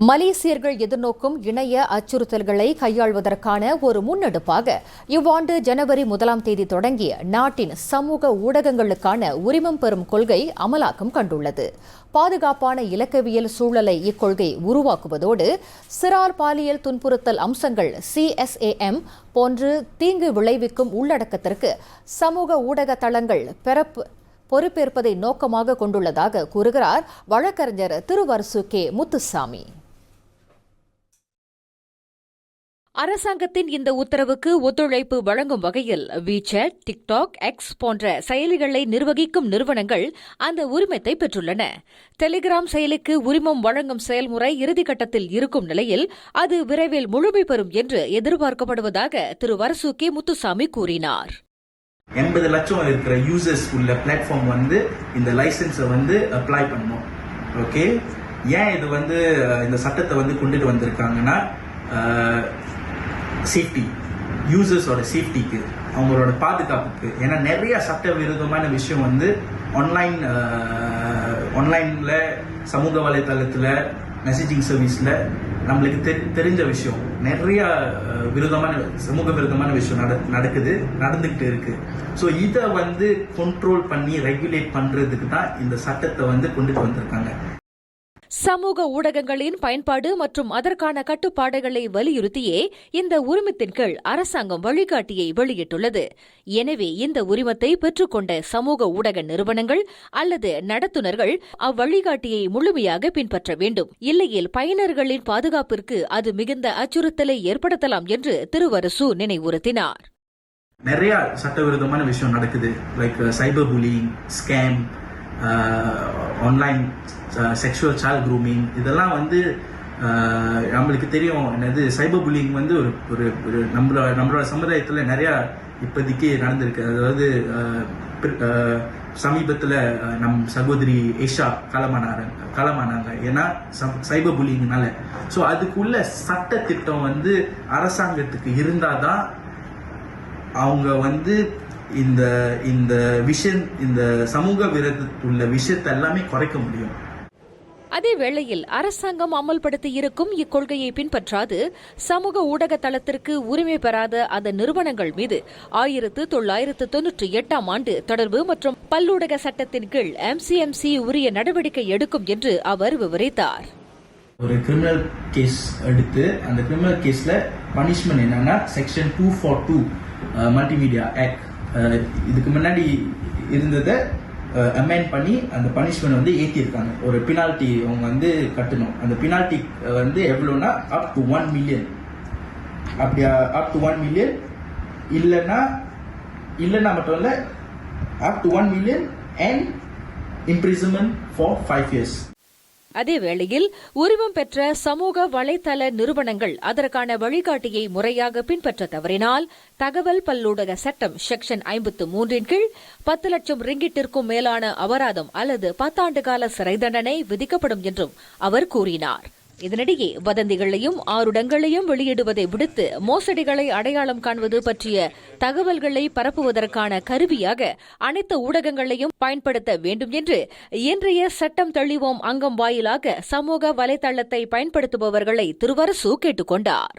மலேசியர்கள் எதிர்நோக்கும் இணைய அச்சுறுத்தல்களை கையாள்வதற்கான ஒரு முன்னெடுப்பாக இவ்வாண்டு ஜனவரி முதலாம் தேதி தொடங்கிய நாட்டின் சமூக ஊடகங்களுக்கான உரிமம் பெறும் கொள்கை அமலாக்கம் கண்டுள்ளது. பாதுகாப்பான இலக்கவியல் சூழலை இக்கொள்கை உருவாக்குவதோடு சிறார் பாலியல் துன்புறுத்தல் அம்சங்கள் சிஎஸ்ஏஎம் போன்று தீங்கு விளைவிக்கும் உள்ளடக்கத்திற்கு சமூக ஊடக தளங்கள் பெறப்பு பொறுப்பேற்பதை நோக்கமாக கொண்டுள்ளதாக கூறுகிறார் வழக்கறிஞர் திருவரசு கே முத்துசாமி. அரசாங்கத்தின் இந்த உத்தரவுக்கு ஒத்துழைப்பு வழங்கும் வகையில் விசேட் டிக்டாக் எக்ஸ் போன்ற செயலிகளை நிர்வகிக்கும் நிறுவனங்கள் அந்த உரிமத்தை பெற்றுள்ளன. டெலிகிராம் செயலிக்கு உரிமம் வழங்கும் செயல்முறை இறுதிக்கட்டத்தில் இருக்கும் நிலையில் அது விரைவில் முழுமை பெறும் என்று எதிர்பார்க்கப்படுவதாக திரு வரசு கே முத்துசாமி கூறினார். எண்பது லட்சம் இருக்கிற யூசர்ஸ் உள்ள பிளாட்ஃபார்ம் வந்து இந்த லைசன்ஸை வந்து அப்ளை பண்ணும். ஓகே ஏன் இது வந்து இந்த சட்டத்தை வந்து கொண்டுட்டு வந்திருக்காங்கன்னா சேஃப்டி யூசர்ஸோட சேஃப்டிக்கு அவங்களோட பாதுகாப்புக்கு. ஏன்னா நிறைய சட்டவிரோதமான விஷயம் வந்து ஆன்லைன் ஆன்லைனில் சமூக வலைத்தளத்தில் மெசேஜிங் சர்வீஸில் நம்மளுக்கு தெ தெரிஞ்ச விஷயம். நிறைய விரோதமான சமூக விரோதமான விஷயம் நட- நடக்குது நடந்துக்கிட்டு இருக்கு. ஸோ இதை வந்து கண்ட்ரோல் பண்ணி ரெகுலேட் பண்ணுறதுக்கு தான் இந்த சட்டத்தை வந்து கொண்டுட்டு வந்திருக்காங்க. சமூக ஊடகங்களின் பயன்பாடு மற்றும் அதற்கான கட்டுப்பாடுகளை வலியுறுத்தியே இந்த உரிமத்தின் கீழ் அரசாங்கம் வழிகாட்டியை வெளியிட்டுள்ளது. எனவே இந்த உரிமத்தை பெற்றுக்கொண்ட சமூக ஊடக நிறுவனங்கள் அல்லது நடத்துனர்கள் அவ்வழிகாட்டியை முழுமையாக பின்பற்ற வேண்டும். இல்லையில் பயனர்களின் பாதுகாப்பிற்கு அது மிகுந்த அச்சுறுத்தலை ஏற்படுத்தலாம் என்று திருவரசு நினைவுறுத்தினார். நிறைய சட்டவிரோதமான விஷயம் நடக்குது. Like cyber bullying scam online sexual child grooming இதெல்லாம் வந்து நம்மளுக்கு தெரியும். என்னது சைபர் புலிங் வந்து ஒரு ஒரு ஒரு நம்மளோட நம்மளோட சமுதாயத்தில் நிறையா இப்போதைக்கு நடந்திருக்கு. அதாவது சமீபத்தில் நம் சகோதரி ஏஷா காலமானாங்க காலமானாங்க ஏன்னா சைபர் புல்லிங்னால ஸோ அதுக்குள்ள சட்ட திட்டம் வந்து அரசாங்கத்துக்கு இருந்தாதான் அவங்க வந்து இந்த இந்த விஷயம் இந்த சமூக விரோத உள்ள விஷயத்தை எல்லாமே குறைக்க முடியும். அதே வேளையில் அரசாங்கம் அமல்படுத்தியிருக்கும் இக்கொள்கையை பின்பற்றாது சமூக ஊடக தளத்திற்கு உரிமை பெறாத அதன் நிறுவனங்கள் மீது ஆயிரத்து தொள்ளாயிரத்து தொன்னூற்றி எட்டாம் ஆண்டு தொடர்பு மற்றும் பல்லூடக சட்டத்தின் கீழ் எம்சிஎம்சி உரிய நடவடிக்கை எடுக்கும் என்று அவர் விவரித்தார். ஒரு கிரிமினல் கேஸ் எடுத்து அந்த கிரிமினல் கேஸ்ல பனிஷ்மெண்ட் என்னன்னா section two four two multimedia act இதுக்கு முன்னாடி இருந்ததை அமெண்ட் பண்ணி அந்த பனிஷ்மெண்ட் வந்து ஏற்றிருக்காங்க ஒரு பினால்ட்டி அவங்க வந்து கட்டணும். அந்த பினால்ட்டி வந்து எவ்வளோன்னா அப் டு ஒன் மில்லியன் அப்படியா அப் டு ஒன் மில்லியன் இல்லைன்னா இல்லைன்னா மட்டும் இல்லை up to one million and imprisonment for five years அதே வேளையில் உரிமம் பெற்ற சமூக வலைதள நிறுவனங்கள் அதற்கான வழிகாட்டியை முறையாக பின்பற்ற தவறினால் தகவல் பல்லூடக சட்டம் செக்ஷன் ஐம்பத்து மூன்றின் கீழ் பத்து லட்சம் ரிங்கிட்டிற்கும் மேலான அபராதம் அல்லது பத்தாண்டு கால சிறை தண்டனை விதிக்கப்படும் என்றும் அவர் கூறினார். இதனிடையே வதந்திகளையும் ஆருடங்களையும் வெளியிடுவதை விடுத்து மோசடிகளை அடையாளம் காண்பது பற்றிய தகவல்களை பரப்புவதற்கான கருவியாக அனைத்து ஊடகங்களையும் பயன்படுத்த வேண்டும் என்று இன்றைய சட்டம் தெளிவோம் அங்கம் வாயிலாக சமூக வலைதளத்தை பயன்படுத்துபவர்களை திருவரசு கேட்டுக் கொண்டார்